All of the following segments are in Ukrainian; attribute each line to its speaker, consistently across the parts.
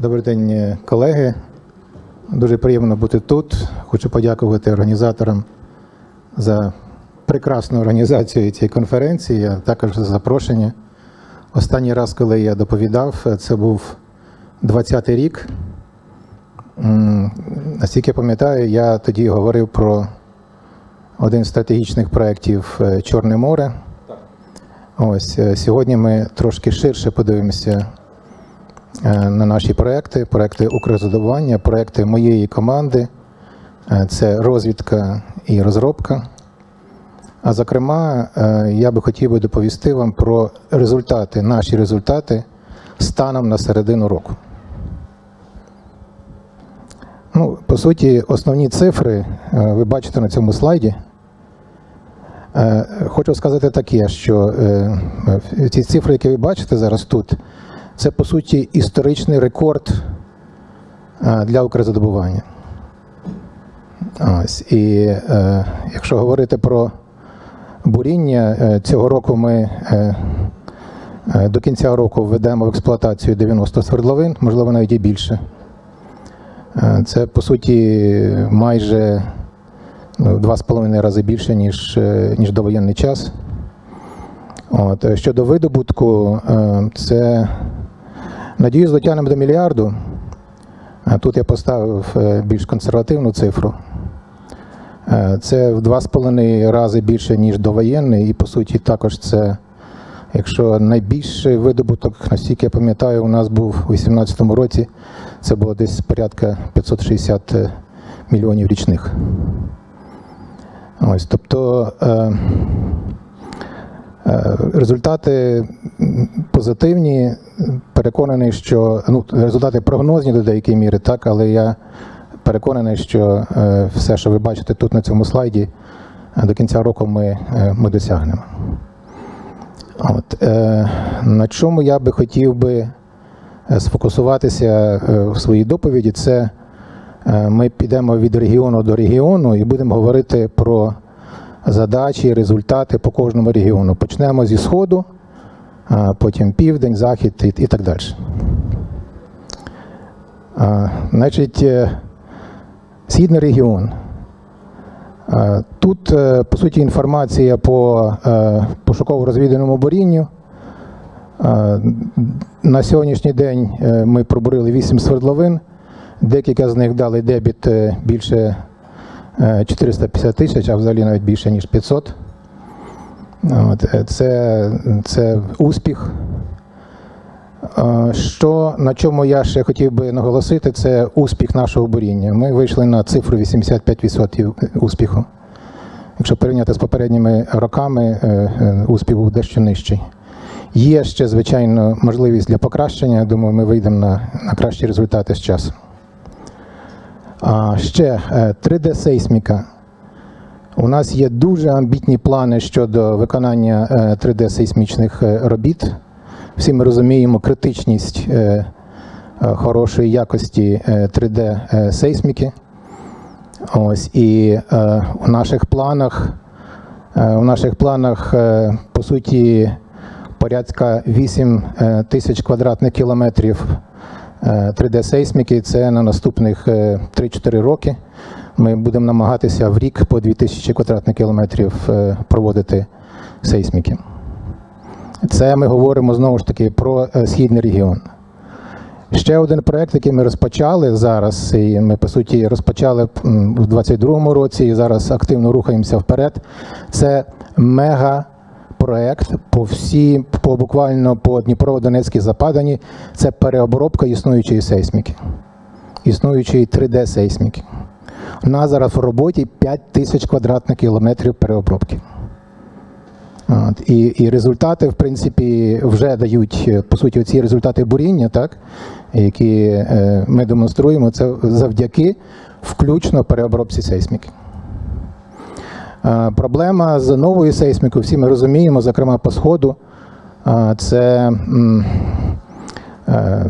Speaker 1: Добрий день, е, колеги. Дуже приємно бути тут. Хочу подякувати організаторам за прекрасну організацію цієї конференції, а також за запрошення. Останній раз, коли я доповідав, е, це був 20-й рік. Наскільки я пам'ятаю, я тоді говорив про один з стратегічних проєктів е, Чорне море. Ось сьогодні ми трошки ширше подивимося на наші проекти, проекти Укрзадування, проекти моєї команди. Е, Це розвідка і розробка. А зокрема, е, я би хотів би доповісти вам про результати, наші результати станом на середину року. Ну, по суті, основні цифри е, ви бачите на цьому слайді. Е, Хочу сказати таке, що е, е, ці цифри, які ви бачите зараз тут, це по суті історичний рекорд е, для Укрзадобування. Ось. І е, якщо говорити про буріння, е, цього року ми е, е, до кінця року введемо в експлуатацію 90 свердловин, можливо, навіть і більше. Це по суті майже ну, в два з половиною рази більше, ніж, ніж довоєнний час. От. Щодо видобутку, це надіюсь, дотягнемо до мільярду. Тут я поставив е, більш консервативну цифру. Е, Це в два з половиною рази більше, ніж довоєнний, і по суті також це, якщо найбільший видобуток, наскільки я пам'ятаю, у нас був у 2018 році, це було десь порядка 560 мільйонів річних. Ось, тобто е, е, результати позитивні. Переконаний, що ну, результати прогнозні до деякої міри, так, але я переконаний, що е, все, що ви бачите тут на цьому слайді, до кінця року ми, е, ми досягнемо. От, е, на чому я би хотів би е, сфокусуватися в своїй доповіді, це ми підемо від регіону до регіону і будемо говорити про задачі, результати по кожному регіону. Почнемо зі Сходу, потім південь, захід і, і так далі. Значить, е, східний регіон. Тут, е, по суті, інформація по е, пошуково-розвідувальному борінню. А, На сьогоднішній день ми пробурили 8 свердловин. Декілька з них дали дебіт більше е, 450 тисяч, а взагалі навіть більше, ніж 500. От, е, це, це успіх. Що, на чому я ще хотів би наголосити, це успіх нашого боріння. Ми вийшли на цифру 85% успіху. Якщо порівняти з попередніми роками, е, е, успіх був дещо нижчий. Є ще, звичайно, можливість для покращення. Думаю, ми вийдемо на, на кращі результати з часом. А ще 3D-сейсміка. У нас є дуже амбітні плани щодо виконання 3D-сейсмічних е, робіт. Всі ми розуміємо критичність е, е, хорошої якості 3D-сейсміки. Ось і е, у наших планах, е, у наших планах, е, по суті, порядка 8 е, тисяч квадратних кілометрів 3D-сейсміки. Це на наступних е, 3-4 роки. Ми будемо намагатися в рік по 2000 квадратних кілометрів е, проводити сейсміки. Це ми говоримо знову ж таки про е, східний регіон. Ще один проект, який ми розпочали зараз, і ми по суті розпочали у 2022 році і зараз активно рухаємося вперед. Це мегапроект по всі, по буквально по Дніпро-Донецькій западані. Це переобробка існуючої сейсміки, існуючої 3D-сейсміки. У нас зараз в роботі 5 тисяч квадратних кілометрів переобробки. От, і, і результати, в принципі, вже дають, е, по суті, ці результати буріння, так, які е, ми демонструємо, це завдяки включно переобробці сейсміки. Е, проблема з новою сейсмікою, всі ми розуміємо, зокрема по Сходу, е, це е,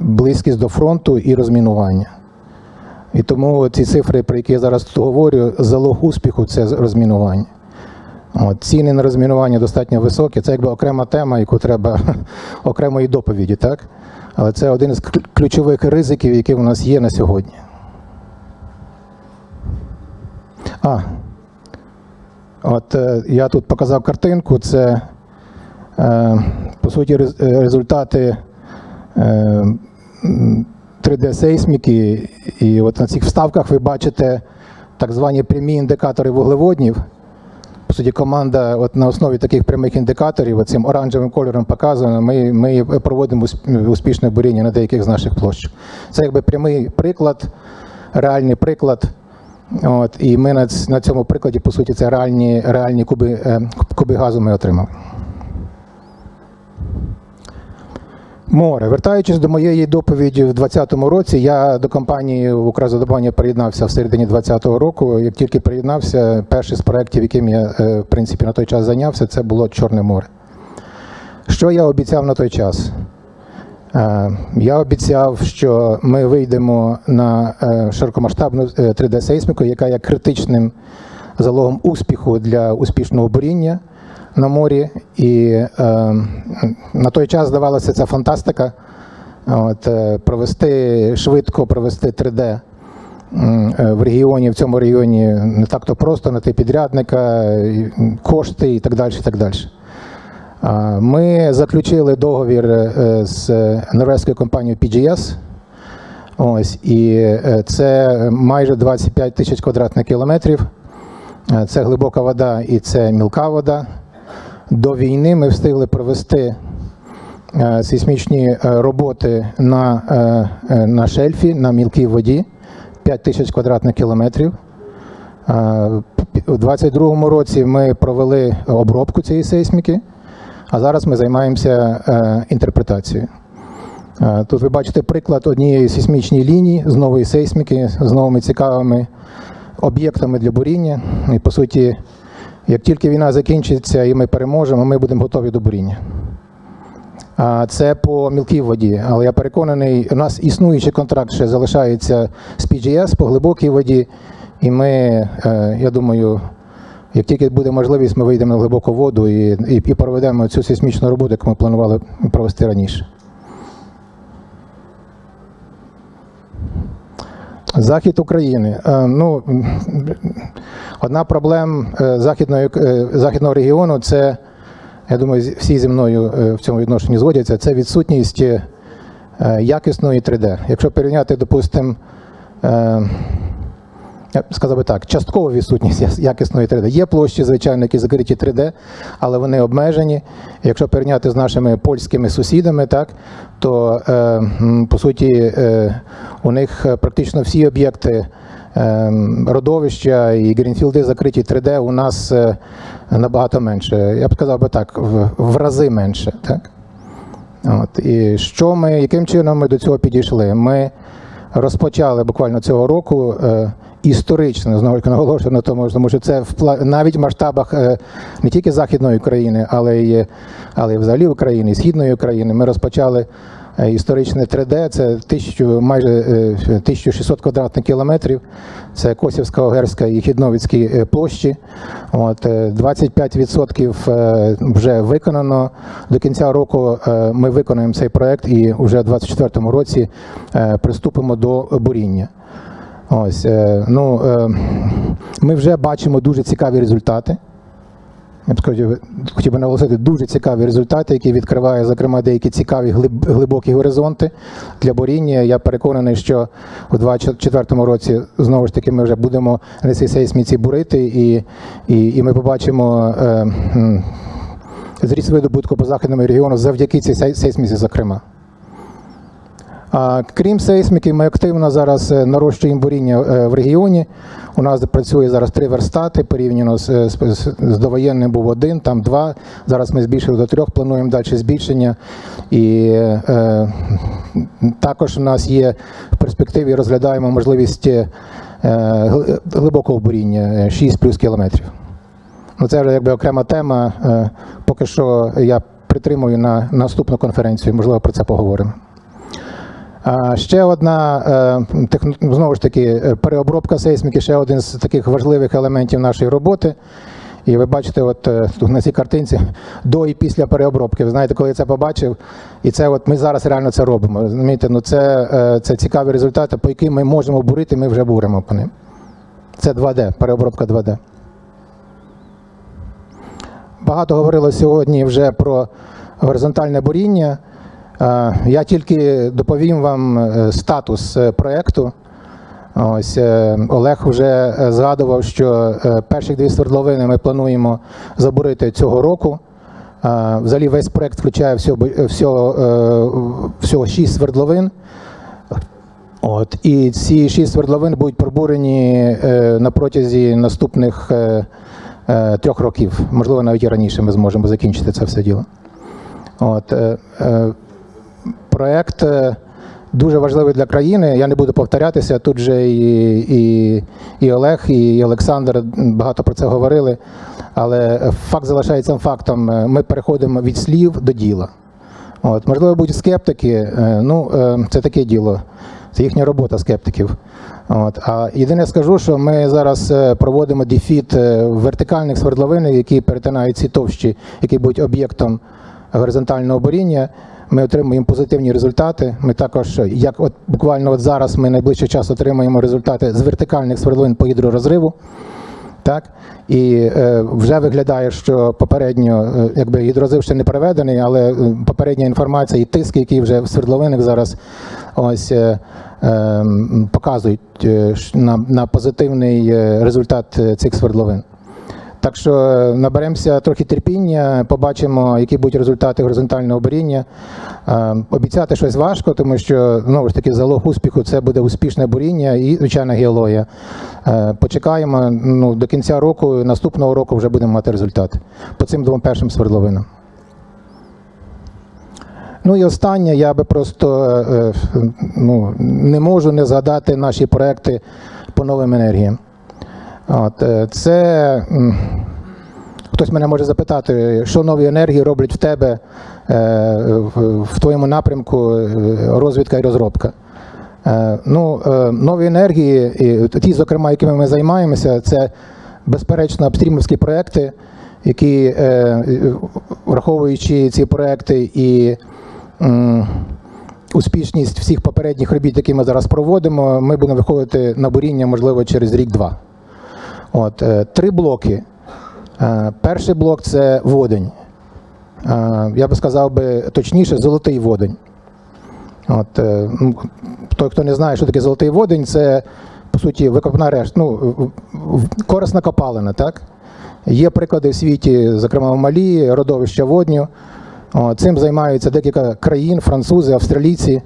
Speaker 1: близькість до фронту і розмінування. І тому ці цифри, про які я зараз тут говорю, залог успіху це розмінування. От, ціни на розмінування достатньо високі. Це якби окрема тема, яку треба окремої доповіді, так? Але це один з ключових ризиків, які у нас є на сьогодні. А, от е, я тут показав картинку. Це е, по суті рез- результати е, 3D-сейсміки. І от на цих вставках ви бачите так звані прямі індикатори вуглеводнів. По суті, команда от на основі таких прямих індикаторів, цим оранжевим кольором показано, ми, ми проводимо успішне буріння на деяких з наших площ. Це якби прямий приклад, реальний приклад. От, і ми на, цьому прикладі, по суті, це реальні, реальні куби, е, куби газу ми отримали. Море. Вертаючись до моєї доповіді в 2020 році, я до компанії «Укрзадобування» приєднався в середині 2020 року. Як тільки приєднався, перший з проєктів, яким я е, в принципі на той час зайнявся, це було Чорне море. Що я обіцяв на той час? Е, Я обіцяв, що ми вийдемо на е, широкомасштабну 3D-сейсміку, яка є критичним залогом успіху для успішного буріння на морі. І е, на той час здавалося це фантастика. От, е, провести швидко, провести 3D е, в регіоні, в цьому регіоні не так то просто знайти підрядника, кошти і так далі. І так далі. Ми заключили договір е, з норвезькою компанією PGS. Ось, і це майже 25 тисяч квадратних кілометрів. Це глибока вода і це мілка вода. До війни ми встигли провести е, сейсмічні е, роботи на, е, на шельфі, на мілкій воді 5 тисяч квадратних кілометрів. У 2022 році ми провели обробку цієї сейсміки, а зараз ми займаємося інтерпретацією. Тут ви бачите приклад однієї сейсмічної лінії з нової сейсміки, з новими цікавими об'єктами для буріння. І по суті, як тільки війна закінчиться і ми переможемо, ми будемо готові до буріння. Це по мілкій воді, але я переконаний, у нас існуючий контракт ще залишається з PGS по глибокій воді, і ми, е, я думаю, як тільки буде можливість, ми вийдемо на глибоку воду і, і, і проведемо цю сейсмічну роботу, яку ми планували провести раніше. Захід України. Е, Ну, одна проблем е, західної, е, західного регіону це, я думаю, всі зі мною е, в цьому відношенні згодяться, це відсутність якісної 3D. Якщо порівняти, допустимо, я сказав би так, часткова відсутність якісної 3D. Є площі, звичайно, які закриті 3D, але вони обмежені. Якщо порівняти з нашими польськими сусідами, так, то по суті у них практично всі об'єкти родовища і грінфілди закриті 3D, у нас е, набагато менше. Я б сказав би так, в, в рази менше. Так? От. І що ми, яким чином ми до цього підійшли? Ми розпочали буквально цього року е, історично, знову наголошую на тому, тому що це в навіть в масштабах е, не тільки Західної України, але й, але й взагалі України, Східної України. Ми розпочали історичне 3D, це тисячу, майже е, 1600 квадратних кілометрів. Це Косівська, Огерська і Хідновицькі е, площі. От, е, 25% е, вже виконано. До кінця року е, ми виконуємо цей проект і вже в 2024 році е, приступимо до буріння. Ось, е, ну, е, ми вже бачимо дуже цікаві результати. Я б сказав, хотів би наголосити дуже цікаві результати, які відкриває, зокрема, деякі цікаві глиб- глибокі горизонти для боріння. Я переконаний, що у 2024 році знову ж таки ми вже будемо на цій сейсміці бурити, і, і, і ми побачимо е, м, зріст видобутку по західному регіону завдяки цій сейсмісі, зокрема. Крім сейсміки, ми активно зараз е, нарощуємо буріння е, в регіоні. У нас працює зараз три верстати порівняно з, з, з- з довоєнним був один, там два. Зараз ми збільшили до трьох, плануємо далі збільшення. І е, також у нас є в перспективі, розглядаємо можливість е, глибокого буріння е, 6 плюс кілометрів. Ну, це вже якби окрема тема. Е, Поки що я притримую на наступну конференцію, можливо, про це поговоримо. Ще одна е, знову ж таки е, переобробка сейсміки, ще один з таких важливих елементів нашої роботи. І ви бачите, от е, тут на цій картинці до і після переобробки. Ви знаєте, коли я це побачив, і це от ми зараз реально це робимо. Розумієте, ну це, це цікаві результати, по яким ми можемо бурити, ми вже буримо по ним. Це 2D, переобробка 2D. Багато говорило сьогодні вже про горизонтальне буріння. Е, Я тільки доповім вам е, статус е, проєкту. Ось Олег вже згадував, що перші дві свердловини ми плануємо забурити цього року. Взагалі весь проєкт включає всього, всього, всього шість свердловин. От, і ці шість свердловин будуть пробурені на протязі наступних трьох років. Можливо, навіть і раніше ми зможемо закінчити це все діло. От, проект е, дуже важливий для країни. Я не буду повторятися. Тут же і, і, і Олег, і Олександр багато про це говорили. Але факт залишається фактом. Е, Ми переходимо від слів до діла. От, можливо, будуть скептики. е, Ну, це таке діло. Це їхня робота скептиків. От. А єдине скажу, що ми зараз проводимо дефіт вертикальних свердловин, які перетинають ці товщі, які будуть об'єктом горизонтального боріння. Ми отримуємо позитивні результати. Ми також, як от буквально от зараз, ми найближчий час отримуємо результати з вертикальних свердловин по гідророзриву. Так? І е, вже виглядає, що попередньо, е, якби гідрозив ще не переведений, але е, попередня інформація і тиск, який вже в свердловинах зараз ось е, е, показують е, на, на позитивний е, результат е, цих свердловин. Так що е, наберемося трохи терпіння, побачимо, які будуть результати горизонтального буріння. Е, Обіцяти щось важко, тому що знову ж таки залог успіху це буде успішне буріння і звичайна геологія. Е, Почекаємо ну, до кінця року, наступного року вже будемо мати результат по цим двом першим свердловинам. Ну і останнє, я би просто ну, не можу не згадати наші проекти по новим енергіям. От, е, це хтось мене може запитати, що нові енергії роблять в тебе е, в, твоєму напрямку е, розвідка і розробка. Ну, нові енергії, ті, зокрема, якими ми займаємося, це безперечно апстрімівські проекти, які, враховуючи ці проекти і успішність всіх попередніх робіт, які ми зараз проводимо, ми будемо виходити на буріння, можливо, через рік-два. От, е, три блоки. Е, Перший блок це водень. Е, Я би сказав би точніше, золотий водень. От, той, хто не знає, що таке золотий водень, це по суті викопна решта, ну, корисна копалина, так? Є приклади в світі, зокрема в Малі, родовища водню. От, цим займаються декілька країн, французи, австралійці.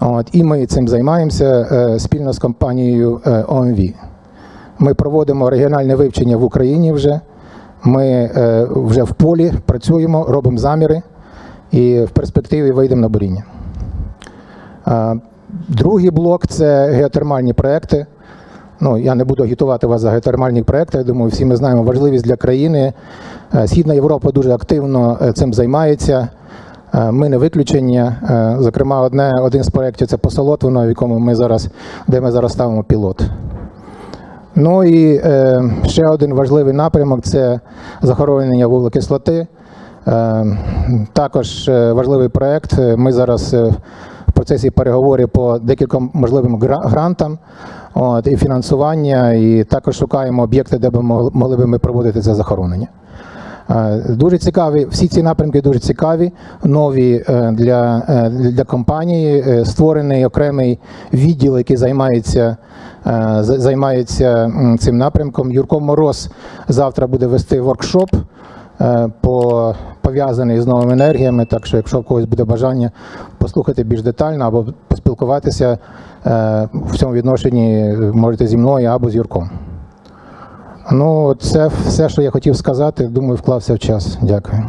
Speaker 1: От, і ми цим займаємося спільно з компанією е, ОМВ. Ми проводимо регіональне вивчення в Україні вже. Ми е, вже в полі працюємо, робимо заміри і в перспективі вийдемо на буріння. Другий блок це геотермальні проекти. Ну, я не буду агітувати вас за геотермальні проекти. Я думаю, всі ми знаємо важливість для країни. Е, Східна Європа дуже активно е, цим займається. Ми не виключення. Зокрема, одне, один з проєктів це посолотвино, в якому ми зараз, де ми зараз ставимо пілот. Ну і е, ще один важливий напрямок це захоронення вуглекислоти. Е, також е, важливий проєкт. Ми зараз е, в процесі переговорів по декільком можливим грантам от, і фінансування, і також шукаємо об'єкти, де б могли, б ми проводити це захоронення. Е, Дуже цікаві, всі ці напрямки дуже цікаві, нові для, для компанії. Створений окремий відділ, який займається, займається цим напрямком. Юрко Мороз завтра буде вести воркшоп е, по пов'язаний з новими енергіями. Так що, якщо в когось буде бажання послухати більш детально або поспілкуватися е, в цьому відношенні, е, можете зі мною або з Юрком. Ну, це все, що я хотів сказати. Думаю, вклався в час. Дякую.